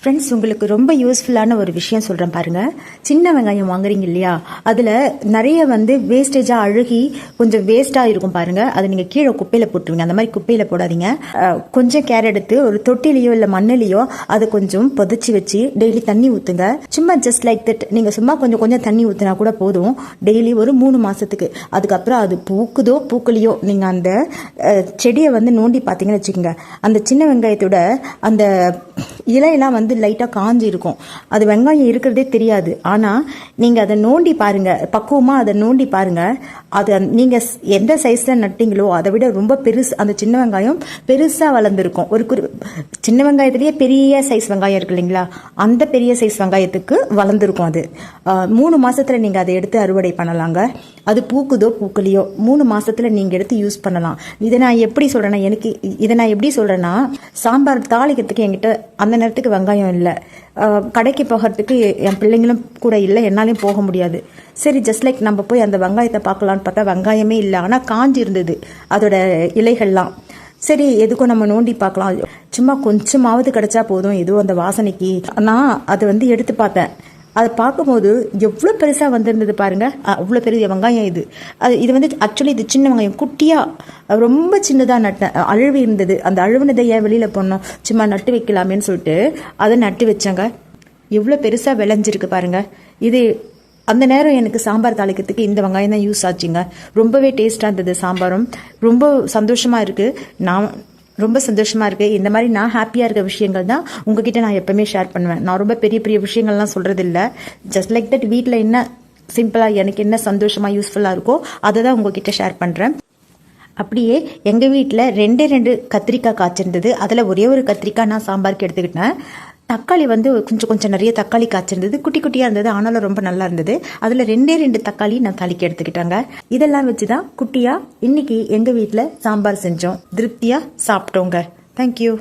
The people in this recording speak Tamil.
ஃப்ரெண்ட்ஸ் உங்களுக்கு ரொம்ப யூஸ்ஃபுல்லான ஒரு விஷயம் சொல்கிறேன் பாருங்கள் சின்ன வெங்காயம் வாங்குறீங்க இல்லையா? அதில் நிறைய வந்து வேஸ்டேஜாக அழுகி கொஞ்சம் வேஸ்ட்டாக இருக்கும் பாருங்கள் அதை நீங்கள் கீழே குப்பையில் போட்டுருவீங்க. அந்த மாதிரி குப்பையில் போடாதீங்க. கொஞ்சம் கேர் எடுத்து ஒரு தொட்டிலையோ இல்லை மண்ணிலையோ அதை கொஞ்சம் புதைச்சி வச்சு டெய்லி தண்ணி ஊற்றுங்க சும்மா ஜஸ்ட் லைக் தட் நீங்கள் சும்மா கொஞ்சம் கொஞ்சம் தண்ணி ஊற்றினா கூட போதும். டெய்லி ஒரு மூணு மாதத்துக்கு அதுக்கப்புறம் அது பூக்குதோ பூக்கலையோ நீங்கள் அந்த செடியை வந்து நோண்டி பார்த்தீங்கன்னு வச்சுக்கோங்க. அந்த சின்ன வெங்காயத்தோட அந்த இலையெல்லாம் வந்து லைட்டாக காஞ்சி இருக்கும் அது வெங்காயம் இருக்கிறதே தெரியாது. ஆனால் நீங்கள் அதை நோண்டி பாருங்கள் பக்குவமாக அதை நோண்டி பாருங்கள் அது நீங்கள் எந்த சைஸில் நட்டிங்களோ அதை விட ரொம்ப பெருசு அந்த சின்ன வெங்காயம் பெருசாக வளர்ந்துருக்கும். ஒரு குறி சின்ன வெங்காயத்துலேயே பெரிய சைஸ் வெங்காயம் இருக்கு இல்லைங்களா? அந்த பெரிய சைஸ் வெங்காயத்துக்கு வளர்ந்துருக்கும் அது. மூணு மாதத்தில் நீங்கள் அதை எடுத்து அறுவடை பண்ணலாங்க. அது பூக்குதோ பூக்கலையோ மூணு மாதத்தில் நீங்கள் எடுத்து யூஸ் பண்ணலாம். இதை நான் எப்படி சொல்கிறேன்னா எனக்கு இதை நான் எப்படி சொல்கிறேன்னா சாம்பார் தாளிக்கிறதுக்கு என்கிட்ட அந்த நேரத்துக்கு வெங்காயம் இல்லை. கடைக்கு போகிறதுக்கு என் பிள்ளைங்களும் கூட இல்லை என்னாலையும் போக முடியாது. சரி ஜஸ்ட் லைக் நம்ம போய் அந்த வெங்காயத்தை பார்க்கலான்னு பார்த்தா வெங்காயமே இல்லை. ஆனால் காஞ்சி இருந்தது அதோட இலைகள்லாம். சரி எதுக்கும் நம்ம நோண்டி பார்க்கலாம். சும்மா கொஞ்சமாவது கிடைச்சா போதும். ஏதோ அந்த வாசனைக்கு. நான் அதை வந்து எடுத்து பார்த்தேன். அதை பார்க்கும்போது எவ்வளோ பெருசாக வந்திருந்தது பாருங்க. அவ்வளோ பெரிய வெங்காயம் இது. அது இது வந்து ஆக்சுவலி இது சின்ன வெங்காயம். குட்டியாக ரொம்ப சின்னதாக நட்டேன் அழுவி இருந்தது. அந்த அழுவினதை ஏன் வெளியில் போடணும்? சும்மா நட்டு வைக்கலாமேன்னு சொல்லிட்டு அதை நட்டு வச்சேங்க. எவ்வளோ பெருசாக விளைஞ்சிருக்கு பாருங்க. இது அந்த நேரம் எனக்கு சாம்பார் தாளிக்கிறதுக்கு இந்த வெங்காயம் தான் யூஸ் ஆச்சுங்க. ரொம்பவே டேஸ்ட்டாக இருந்தது சாம்பாரும். ரொம்ப சந்தோஷமாக இருக்குது நான் ரொம்ப சந்தோஷமாக இருக்குது இந்த மாதிரி நான் ஹாப்பியாக இருக்க விஷயங்கள் தான் உங்ககிட்ட நான் எப்பவுமே ஷேர் பண்ணுவேன். நான் ரொம்ப பெரிய பெரிய விஷயங்கள்லாம் சொல்கிறதில்ல ஜஸ்ட் லைக் தட் வீட்டில் என்ன சிம்பிளாக எனக்கு என்ன சந்தோஷமாக யூஸ்ஃபுல்லாக இருக்கோ அதை தான் உங்ககிட்ட ஷேர் பண்ணுறேன் அப்படியே எங்கள் வீட்டில் ரெண்டே ரெண்டு கத்திரிக்காய் காய்ச்சிருந்தது. அதில் ஒரே ஒரு கத்திரிக்காய் நான் சாம்பாருக்கு எடுத்துக்கிட்டேன். தக்காளி வந்து கொஞ்சம் கொஞ்சம் நிறைய தக்காளி காய்ச்சிருந்தது. குட்டி குட்டியாக இருந்தது. ஆனாலும் ரொம்ப நல்லா இருந்தது. அதில் ரெண்டே ரெண்டு தக்காளி நான் தாளிக்க எடுத்துக்கிட்டாங்க. இதெல்லாம் வச்சு தான் குட்டியாக இன்னைக்கு எங்கள் வீட்டில் சாம்பார் செஞ்சோம். திருப்தியாக சாப்பிட்டோங்க. தேங்க்யூ